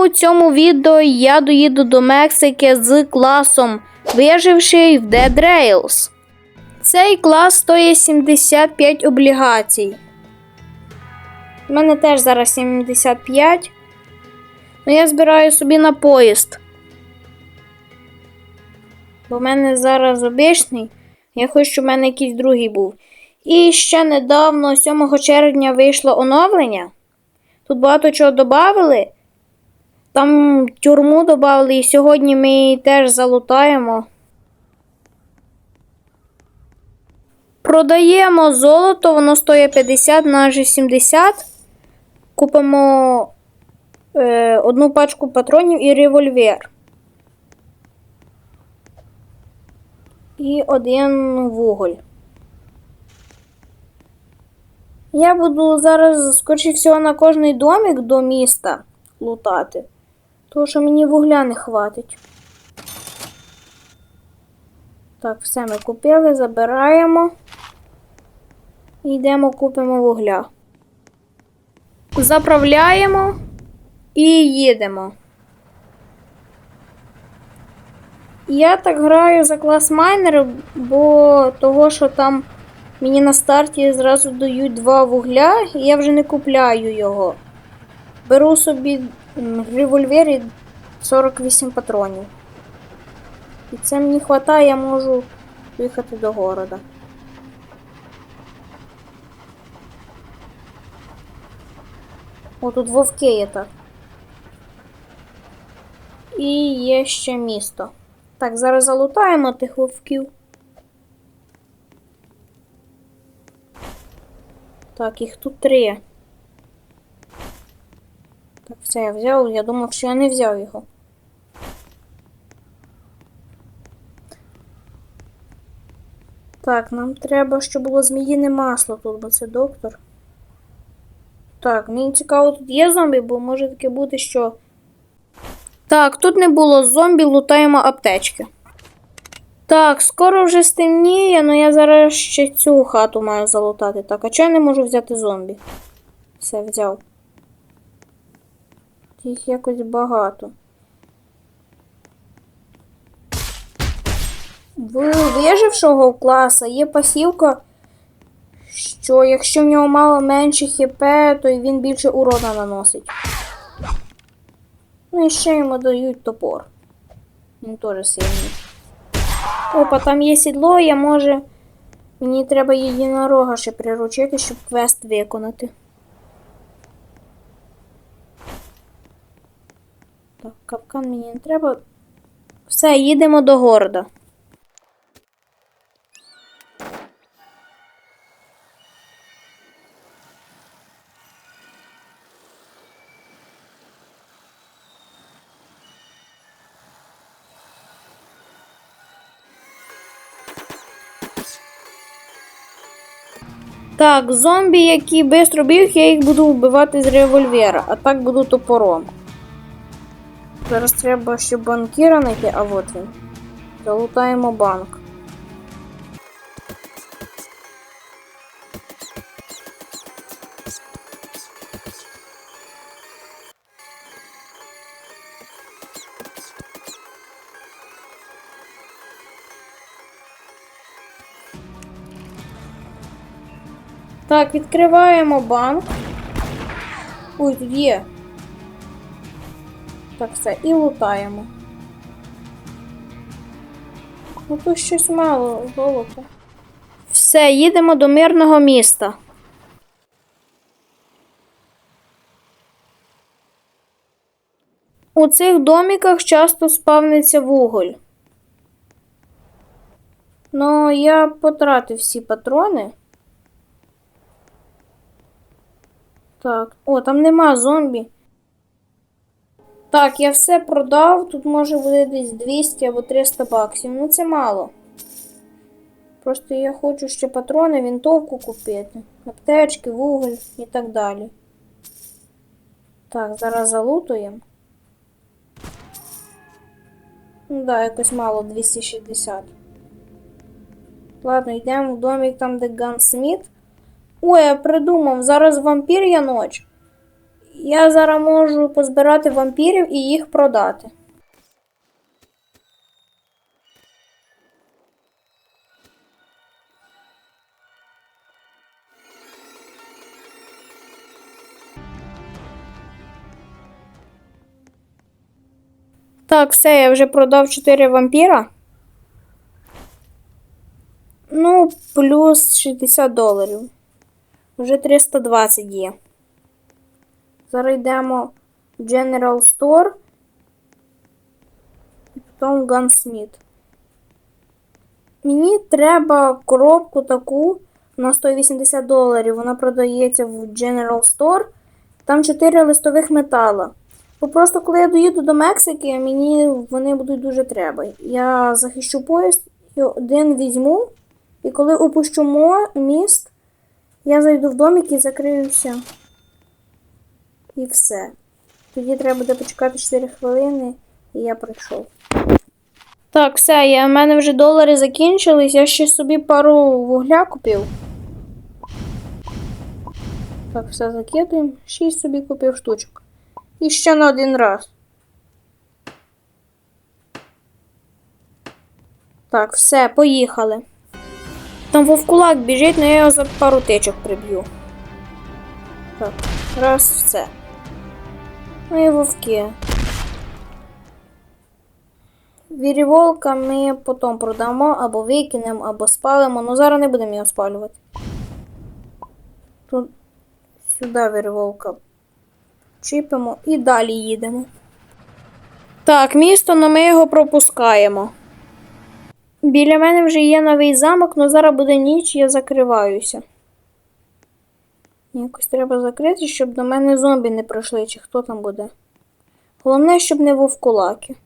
у цьому відео я доїду до Мексики з класом, виживший в Dead Rails. Цей клас стоїть 75 облігацій. У мене теж зараз 75. Ну я збираю собі на поїзд. Бо в мене зараз обичний. Я хочу, щоб в мене якийсь другий був. І ще недавно, 7 червня, вийшло оновлення. Тут багато чого додали. Там тюрму додали, і сьогодні ми її теж залутаємо. Продаємо золото, воно стоїть 50 на 70. Купимо е, одну пачку патронів і револьвер. І один вуголь. Я буду зараз, скоріше всього, на кожний домик до міста лутати. Тому що мені вугля не хватить. Так, все ми купили, забираємо. І йдемо купимо вугля. Заправляємо і їдемо. Я так граю за клас майнер, бо того, що там мені на старті зразу дають два вугля, і я вже не купляю його. Беру собі м, револьвер 48 патронів. І це мені вистачає, я можу їхати до города. О, тут вовки є так. І є ще місто. Так, зараз залутаємо тих вовків. Так, їх тут три. Все, я взяв. Я думав, що я не взяв його. Так, нам треба, щоб було зміїне масло тут, бо це доктор. Так, мені цікаво, тут є зомбі, бо може таке бути, що. Так, тут не було зомбі, лутаємо аптечки. Так, скоро вже стемніє, але я зараз ще цю хату маю залутати. Так, а чого я не можу взяти зомбі? Все, взяв. Їх якось багато. В вижившого класа є пасівка, що якщо в нього мало менше хп, то він більше урона наносить. Ну і ще йому дають топор. Він теж сильний. Опа, там є сідло, я може. Мені треба єдинорога ще приручити, щоб квест виконати. Так, капкан мені не треба. Все, їдемо до города. Так, зомбі, які швидко б'ють, я їх буду вбивати з револьвера, а так буду топором. Зараз треба ще банкіра знайти, а от він. Залутаємо банк. Так, відкриваємо банк. Ой, тут є. Так, все, і лутаємо. Ну тут щось мало золота. Все, їдемо до мирного міста. У цих доміках часто спавниться вуголь. Ну, я потратив всі патрони. Так, о, там нема зомбі. Так, я все продав. Тут може бути десь 200 або 300 баксів. Ну це мало. Просто я хочу ще патрони, вінтовку купити. Аптечки, вуголь і так далі. Так, зараз залутуємо. Ну да, якось мало 260. Ладно, йдемо в домик там, де Гансміт. Ой, я придумав, зараз вампір'я ноч. Я зараз можу позбирати вампірів і їх продати. Так, все, я вже продав 4 вампіра. Ну, плюс 60 доларів. Вже 320 є. Зараз йдемо в General Store і потім Gunsmith. Мені треба коробку таку на 180 доларів. Вона продається в General Store. Там 4 листових метала. Бо просто коли я доїду до Мексики, мені вони будуть дуже треба. Я захищу поїзд і один візьму. І коли опущу міст, я зайду в домик і закриюся. І все. Тоді треба буде почекати 4 хвилини, і я прийшов. Так, все, я, в мене вже долари закінчились, я ще собі пару вугля купив. Так, все закидуємо. 6 собі купив штучок. І ще на один раз. Так, все, поїхали. Там вовкулак біжить, але я його за пару тичок приб'ю. Так, раз, все. Ну і вовки. Віріволка ми потім продамо, або викинемо, або спалимо. Ну зараз не будемо його спалювати. Тут сюди віріволка чіпимо і далі їдемо. Так, місто, але ми його пропускаємо. Біля мене вже є новий замок, але зараз буде ніч, я закриваюся. Якось треба закрити, щоб до мене зомбі не прийшли, чи хто там буде. Головне, щоб не вовкулаки.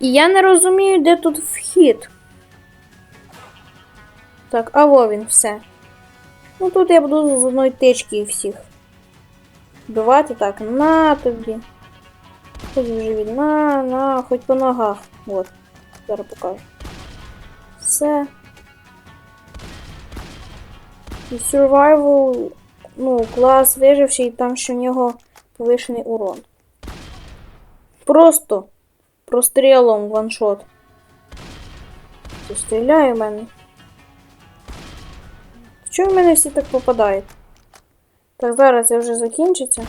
І я не розумію, де тут вхід. Так, а во він все. Ну тут я буду з одної тички всіх. Вбивати так, на тобі. Хоч вже від на, на, хоч по ногах. От, зараз покажу. Все. І survival, ну, клас виживший, там ще в нього повишений урон. Просто прострілом ваншот. Стріляє в мене. Чого в мене всі так попадають? Так, зараз це вже закінчиться.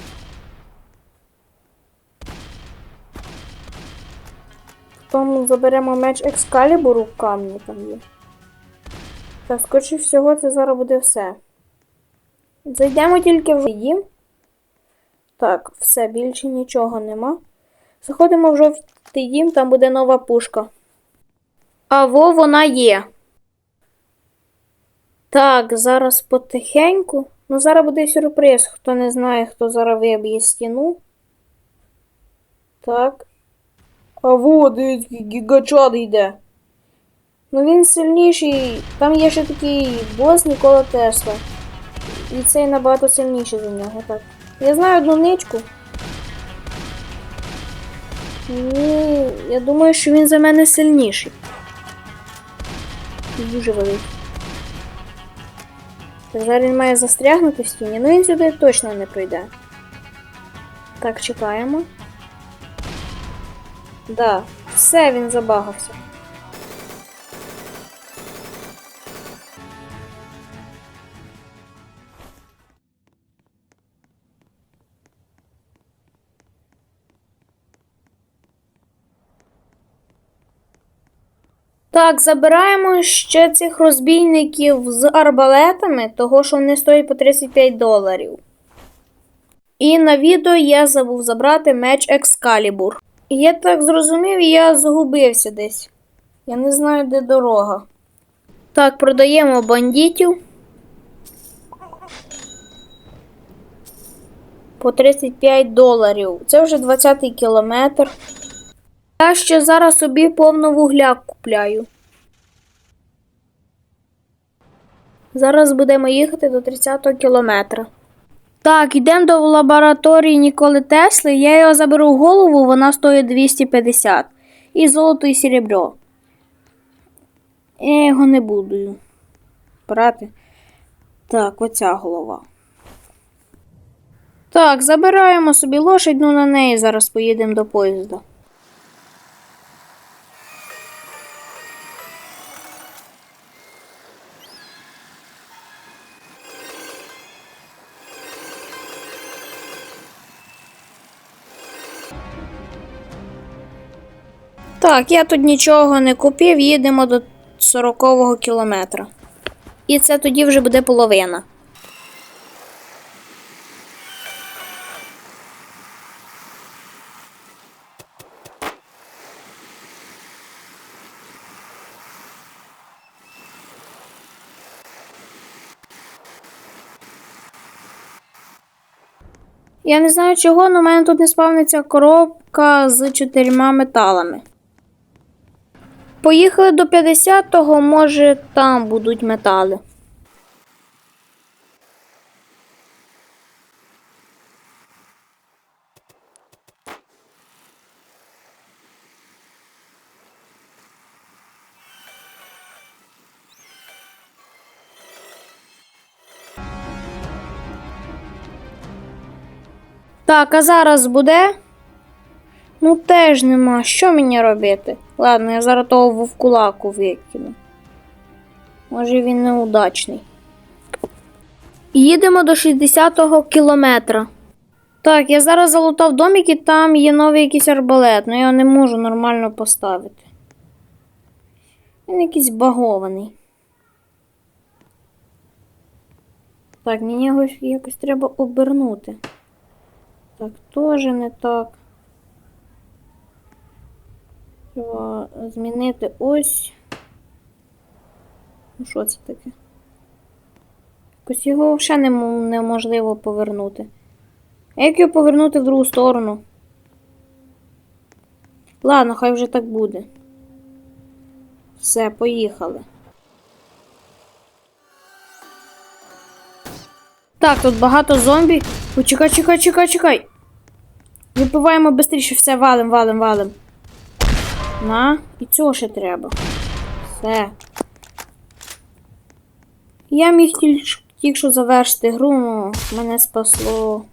Потім заберемо меч Екскалібуру в камні там є. Так, скоріше всього, це зараз буде все. Зайдемо тільки в дім. Так, все, більше нічого нема. Заходимо в жовтий дім, там буде нова пушка. А во вона є. Так, зараз потихеньку. Ну, зараз буде сюрприз. Хто не знає, хто зараз виб'є стіну. Так. А во, дивіться, гігачад йде. Ну він сильніший. Там є ще такий бос Нікола Тесла. І цей набагато сильніший за нього. Так. Я знаю одну ничку. Ні, я думаю, що він за мене сильніший. Дуже великий. Так, він має застрягнути в стіні, ну він сюди точно не пройде. Так, чекаємо. Да, все, він забагався. Так, забираємо ще цих розбійників з арбалетами, того що вони стоять по 35 доларів. І на відео я забув забрати меч Екскалібур. І я так зрозумів, я загубився десь. Я не знаю, де дорога. Так, продаємо бандитів. По 35 доларів. Це вже 20-й кілометр. Я ще зараз собі повно вугля купляю. Зараз будемо їхати до 30-го кілометра. Так, йдемо до лабораторії Ніколи Тесли. Я його заберу голову, вона стоїть 250. І золото, і серебро. Я його не буду брати. Так, оця голова. Так, забираємо собі лошадь, ну на неї зараз поїдемо до поїзда. Так, я тут нічого не купив, їдемо до 40-го кілометра. І це тоді вже буде половина. Я не знаю чого, але в мене тут не спавниться коробка з чотирма металами. Поїхали до 50-го, може там будуть метали. Так, а зараз буде? Ну теж нема. Що мені робити? Ладно, я зараз того вовкулаку викину. Може він неудачний. Їдемо до 60-го кілометра. Так, я зараз залутав домик і там є новий якийсь арбалет, але я його не можу нормально поставити. Він якийсь багований. Так, мені його якось треба обернути. Так, теж не так. Треба змінити ось. Ну, що це таке? Якось його взагалі неможливо повернути. А як його повернути в другу сторону? Ладно, хай вже так буде. Все, поїхали. Так, тут багато зомбі. Ой, чекай, чекай, чекай, чекай. Випиваємо швидше, все, валим, валим, валим. На, і цього ще треба. Все. Я міг тільки що завершити гру, ну, мене спасло.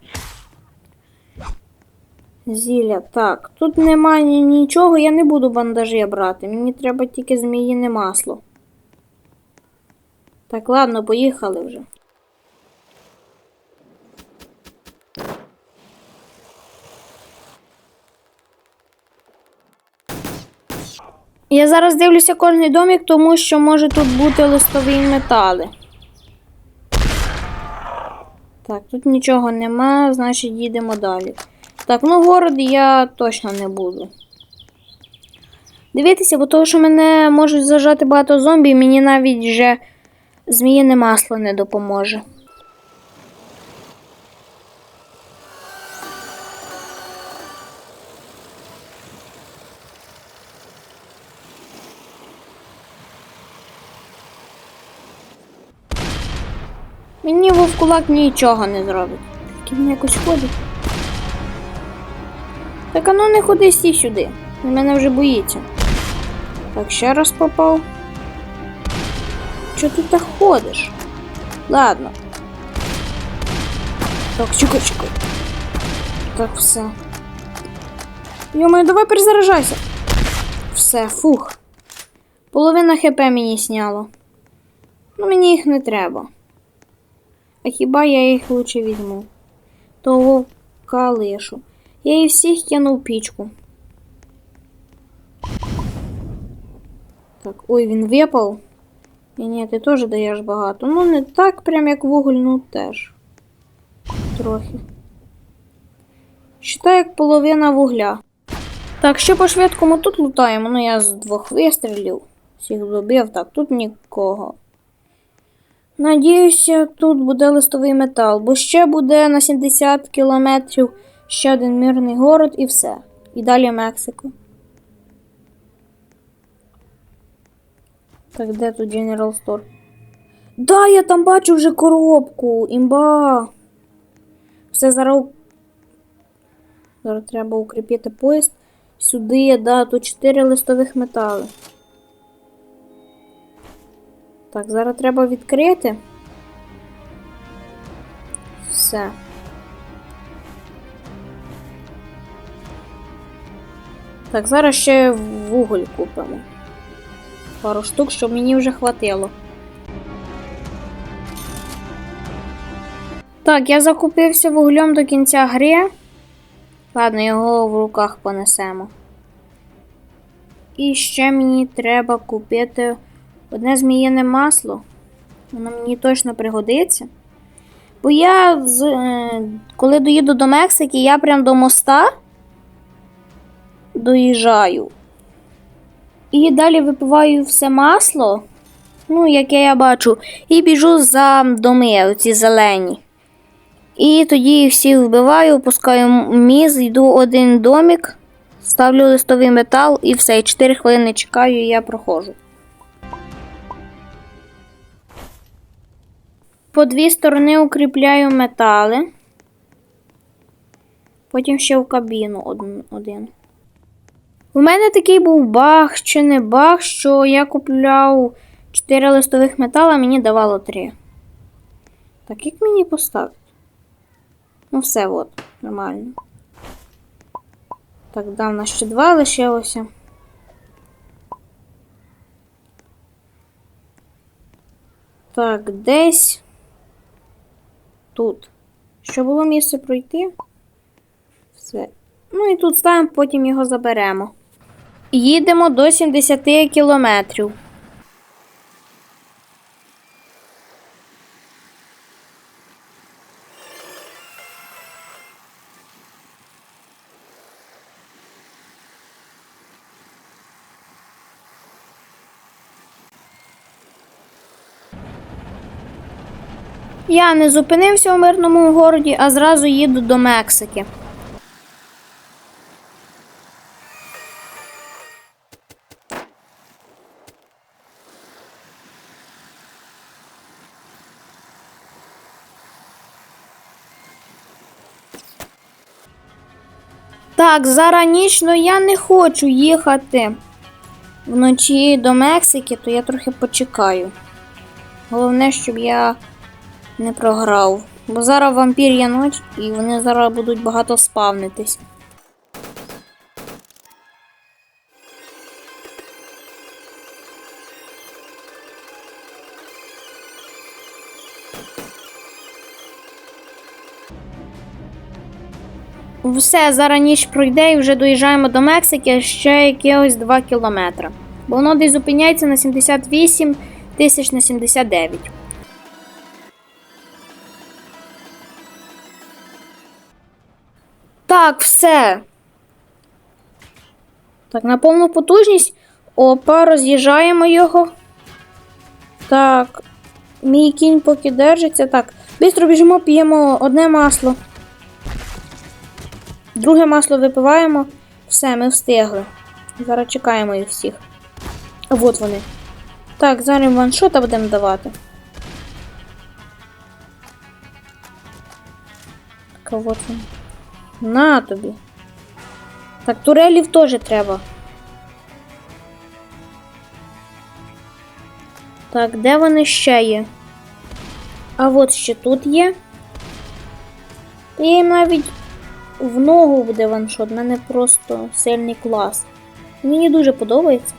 Зілля. Так, тут немає нічого, я не буду бандажі брати. Мені треба тільки зміїне масло. Так, ладно, поїхали вже. Я зараз дивлюся кожний домик, тому що може тут бути листові метали. Так, тут нічого нема, значить їдемо далі. Так, ну город я точно не буду. Дивіться, бо того, що мене можуть зажати багато зомбі, мені навіть вже зміїне масло не допоможе. Мені вовкулак нічого не зробить. Тільки він якось ходить. Так а ну не ходи сі сюди. Він мене вже боїться. Так, ще раз попав. Чого ти так ходиш? Ладно. Так, чекай, чекай. Так, все. Йомаю, давай перезаражайся. Все, фух. Половина хп мені сняло. Ну, мені їх не треба. А хіба я їх лучше візьму? То вовка лишу. Я їх всіх кину в пічку. Так, ой, він випав. І ні, ти теж даєш багато. Ну, не так прям як вуголь, ну теж. Трохи. Считай, як половина вугля. Так, що по швидкому тут лутаємо? Ну, я з двох вистрілів. Всіх добив, так, тут нікого. Надіюся, тут буде листовий метал, бо ще буде на 70 кілометрів ще один мирний город і все. І далі Мексико. Так, де тут General Store? Да, я там бачу вже коробку. Імба. Все зараз. Зараз треба укріпити поїзд. Сюди, да, тут 4 листових метали. Так, зараз треба відкрити. Все. Так, зараз ще вуголь купимо. Пару штук, щоб мені вже хватило. Так, я закупився вуглем до кінця гри. Ладно, його в руках понесемо. І ще мені треба купити одне зміїне масло. Воно мені точно пригодиться. Бо я, е, коли доїду до Мексики, я прям до моста доїжджаю. І далі випиваю все масло, ну, яке я бачу, і біжу за доми, оці зелені. І тоді їх всіх вбиваю, опускаю міз, йду один домик, ставлю листовий метал і все. І 4 хвилини чекаю, і я проходжу. По дві сторони укріпляю метали. Потім ще в кабіну один. У мене такий був баг чи не баг, що я купляв 4 листових метала, мені давало 3. Так, як мені поставити? Ну, все, от, нормально. Так, да, в нас ще два лишилося. Так, десь тут. Що було місце пройти? Все. Ну і тут ставимо, потім його заберемо. Їдемо до 70 кілометрів. Я не зупинився у мирному городі, а зразу їду до Мексики. Так, зараз ніч, но я не хочу їхати вночі до Мексики, то я трохи почекаю. Головне, щоб я не програв. Бо зараз вампір'я ніч і вони зараз будуть багато спавнитись. Все, зараз ніч пройде і вже доїжджаємо до Мексики ще якихось 2 кілометри. Бо воно десь зупиняється на 78 тисяч на 79. Так, все. Так, на повну потужність. Опа, роз'їжджаємо його. Так. Мій кінь поки держиться. Так, бистро біжимо, п'ємо одне масло. Друге масло випиваємо. Все, ми встигли. Зараз чекаємо їх всіх. А от вони. Так, зараз ваншота будемо давати. Так, от він. На тобі. Так, турелів теж треба. Так, де вони ще є? А от ще тут є. Та я навіть в ногу буде ваншот. У мене просто сильний клас. Мені дуже подобається.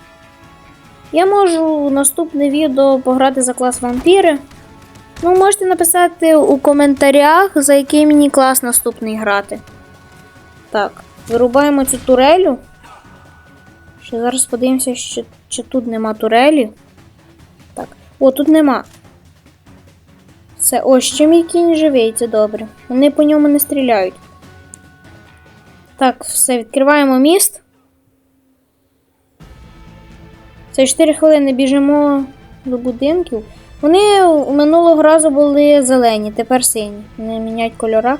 Я можу в наступне відео пограти за клас вампіри. Ну, можете написати у коментарях, за який мені клас наступний грати. Так, вирубаємо цю турелю. Ще зараз подивимося, чи, чи тут нема турелі. Так, о, тут нема. Все, ось ще мій кінь живий, це добре. Вони по ньому не стріляють. Так, все, відкриваємо міст. Це 4 хвилини біжимо до будинків. Вони минулого разу були зелені, тепер сині. Вони міняють кольора.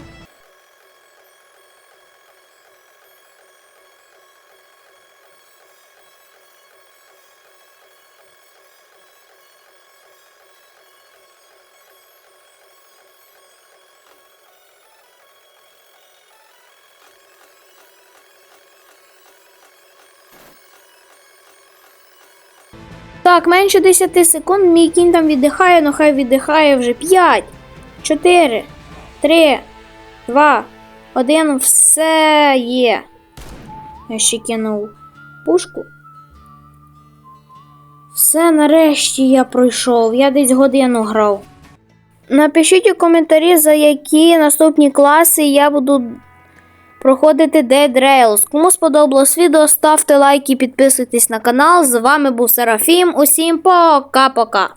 Так, менше 10 секунд, мій кінь там віддихає, ну хай віддихає вже 5, 4, 3, 2, 1, все є. Я ще кинув пушку. Все, нарешті я пройшов. Я десь годину грав. Напишіть у коментарі, за які наступні класи я буду проходити Dead Rails. Кому сподобалось відео, ставте лайки, підписуйтесь на канал. З вами був Серафім. Усім пока-пока.